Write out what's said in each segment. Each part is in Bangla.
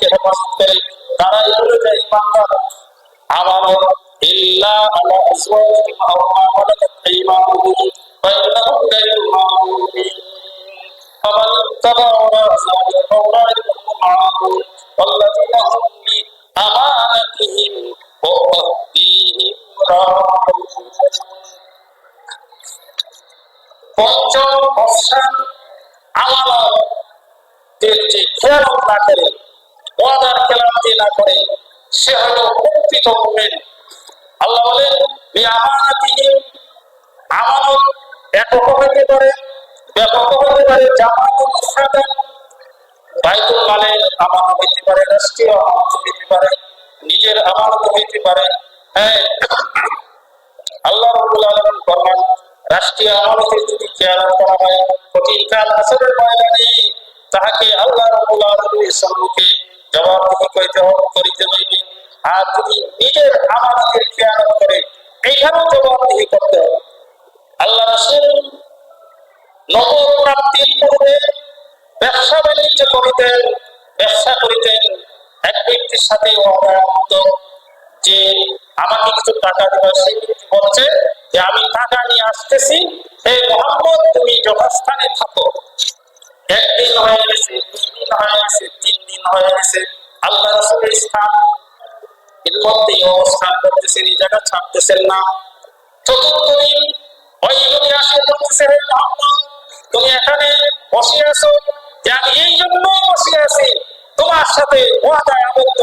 আমানতকে হেফাজত করে তারাই বলে যায় ইমানদার আমানত ইল্লা আলা আজওয়াজিহিম আও মা মালাকাত আইমানুহুম ফাইন্নাহুম গায়রু মামুনুন فمن اتبع وراء ذلك فأولئك هم العادون والذين هم لأمانتهم وعهدهم راعون পঞ্চম অপশন আমানতের যে খেয়ালত না করে ওয়াদার খেলাপি না করে, সে আল্লাহ বলেন আমানত একক হতে পারে ব্যাপক হতে পারে বাইতুল মালের আমানত পারে, রাষ্ট্রীয় আমানত পারে, নিজের আমানত পারে। হ্যাঁ আল্লাহ ফরমান রাষ্ট্রীয় আমানতের যদি খেয়াল করা হয় প্রতিকাল আসরের ময়দানে তাহাকে আল্লাহ রাব্বুল আলামিনের সম্মুখে জবাবদিহি হবে করিতে হইবে আর যদি নিজের আমানতের খেয়াল করে এইখানেও জবাবদিহি করতে হবে। আল্লাহ রাসূল নগদ প্রাপ্তির পূর্বে ব্যবসা বাণিজ্য করিতেন, ব্যবসা করিতেন। এক ব্যক্তির সাথে ওয়াদা যে আমাকে কিছু টাকা দেবে সেই ব্যক্তি বলছে যে, আমি টাকা নিয়ে আসতেছি, হে মোহাম্মদ, তুমি যথাস্থানে থাকো। একদিন হয়ে গেছে দুই দিন হয়ে গেছে তিন দিন হয়ে গেছে। আল্লাহ রসুলের স্থান, এর মধ্যে অবস্থান করতেছেন, এই জায়গা ছাড়তেছেন না। চতুর্থ দিন, ওই লোক আসে বলতেছে, হে মোহাম্মদ, তুমি এখানে বসে আছো? যে আমি এই জন্য বসে আছি, তোমার সাথে ওয়াদায় আবদ্ধ।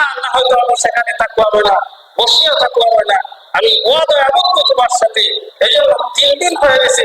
আর না হয়তো আমি সেখানে থাকব হবে না বসিয়া থাকব হবে না। আমি ওয়াদায় আবদ্ধ তোমার সাথে। এই জন্য তিন দিন হয়ে গেছে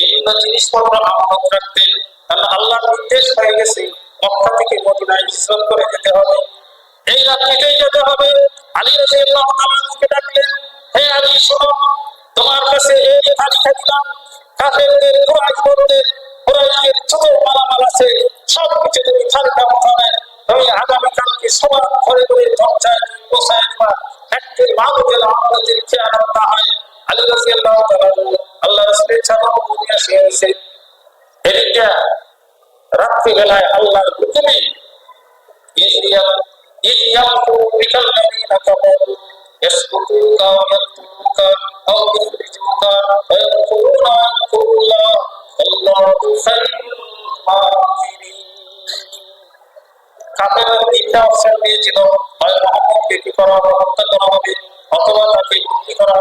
বিভিন্ন জিনিসপত্র আমানত রাখতেন কারণ আল্লাহর নির্দেশ হয়ে গেছে। মক্কা থেকে মদিনায় হিজরত করে যেতে হবে। এই রাত্রিতেই যেতে হবে। আলী রাদিয়াল্লাহু তাআলাকে ডাকলেন, হে আলী, শোনো, তোমার কাছে এই তালিকা দিলাম, কাফেরদের কুরাইশদের কুরাইশের ছোট মালামাল আছে, সব কিছু তুমি তালিকা মতানে তুমি আগামীকালকে সবার ঘরে ঘরে দরজায় বসায় দিবা। একটি মানুষ যেন আমাদের খেয়াল হয়, আলী তাআলা আল্লাহ রাসূলের রাত্রিবেলায় আল্লাহর হুকুমে কাপের তিনটা অপশন দিয়েছিল হয় মোহাম্মদকে কি করা হবে, হত্যা করা হবে, অথবা তাকে বন্দি করা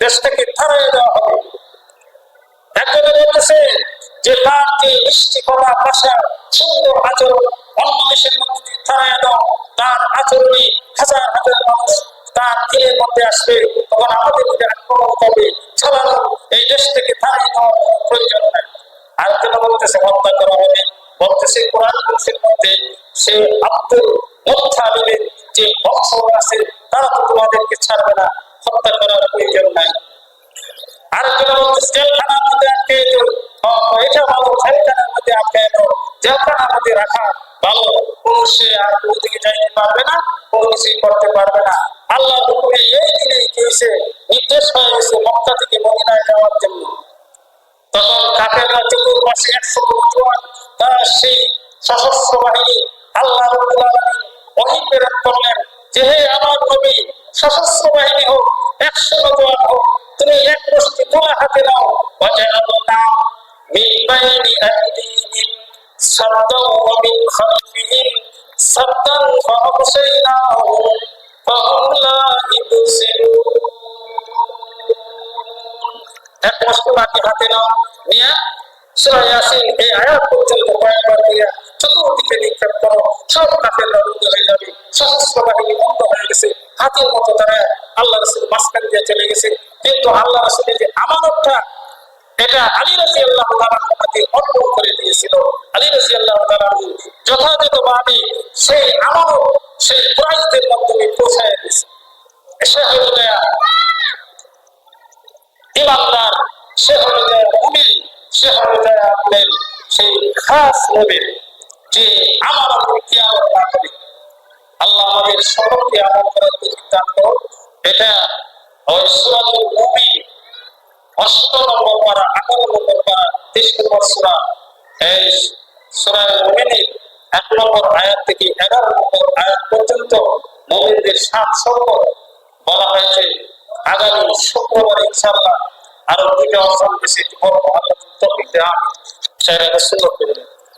দেশ থেকে দেওয়া হবে। কথা ভাষা সুন্দর আচরণ, অন্য দেশের মধ্যে তাড়াই দাও তার আচরণে হাজার হাজার মানুষ তার দিলের মধ্যে আসবে। তখন আমাদের মধ্যে আক্রমণ করবে ছাড়ানো এই দেশ থেকে তাড়াই দেওয়ার কোনো প্রয়োজন নাই। আর কেন বলতেছে হত্যা করা হবে? বলতেছে কোরআন বংশের মধ্যে সে আব্দুল মোত্তালিবের যে বংশ আছে, তারা তো তোমাদেরকে ছাড়বে না, হত্যা করার প্রয়োজন নাই। আরেকজন বলতেছে, জেলখানার মধ্যে আটকে এটা মধ্যে আটকানো জেলখানার মধ্যে রাখা ভালো। কোনো সে আর দিকে যাইতে পারবে না, কোনো কিছুই করতে পারবে না। আল্লাহ হুকুমে এই দিনেই হয়েছে? নির্দেশ হয়ে গেছে মক্কা থেকে মদিনায় যাওয়ার জন্য। তখন কাফেররা চতুর্পাশে একশো জোয়ান, তারা সেই সশস্ত্র বাহিনী আল্লাহ রবুল আলমী অহি প্রেরণ করলেন যে, হে আমার নবী, সশস্ত্র বাহিনী হোক, একশো জোয়ান হোক, তুমি এক বস্তি তোলা হাতে নাও। বজায় নাও من بين أيديهم سدا ومن خلفهم سدا فأغشيناهم فهم لا يبصرون এক মুষ্টি মাটি হাতে নাও নিয়ে সূরা ইয়াসিন এই আয়াত পর্যন্ত কয়েকবার দিয়ে চতুর্দিকে নিক্ষেপ করো সব কাফের রুদ্ধ হয়ে যাবে সশস্ত্র বাহিনী বন্ধ হয়ে গেছে হাতের মতো তারা আল্লাহ রসুল মাঝখান দিয়ে চলে গেছে কিন্তু আল্লাহ রসুলের যে আমানতটা এটা আলী রাজি আল্লাহ অর্পণ করে দিয়েছিল। আলী রাজি আল্লাহ সেই সেই প্রাইজদের মাধ্যমে পৌঁছায় হলো ইমানদার, সে সে আপনার সেই খাস মুমিন, যে আমানতের কিয়ামত না করে। আল্লাহ আমাদের করার এটা ওই সূরাতুল অষ্ট নম্বর পারা নম্বর পারা তেইশ নম্বর সূরা। এই সূরা মুমিনের এক নম্বর আয়াত থেকে এগারো নম্বর আয়াত পর্যন্ত মুমিনদের সাত সম্পদ বলা হয়েছে। আগামী শুক্রবার ইনশাল্লাহ আরও দুইটা অপশন বেশি বড় আল্লাহ সুন্দর করে।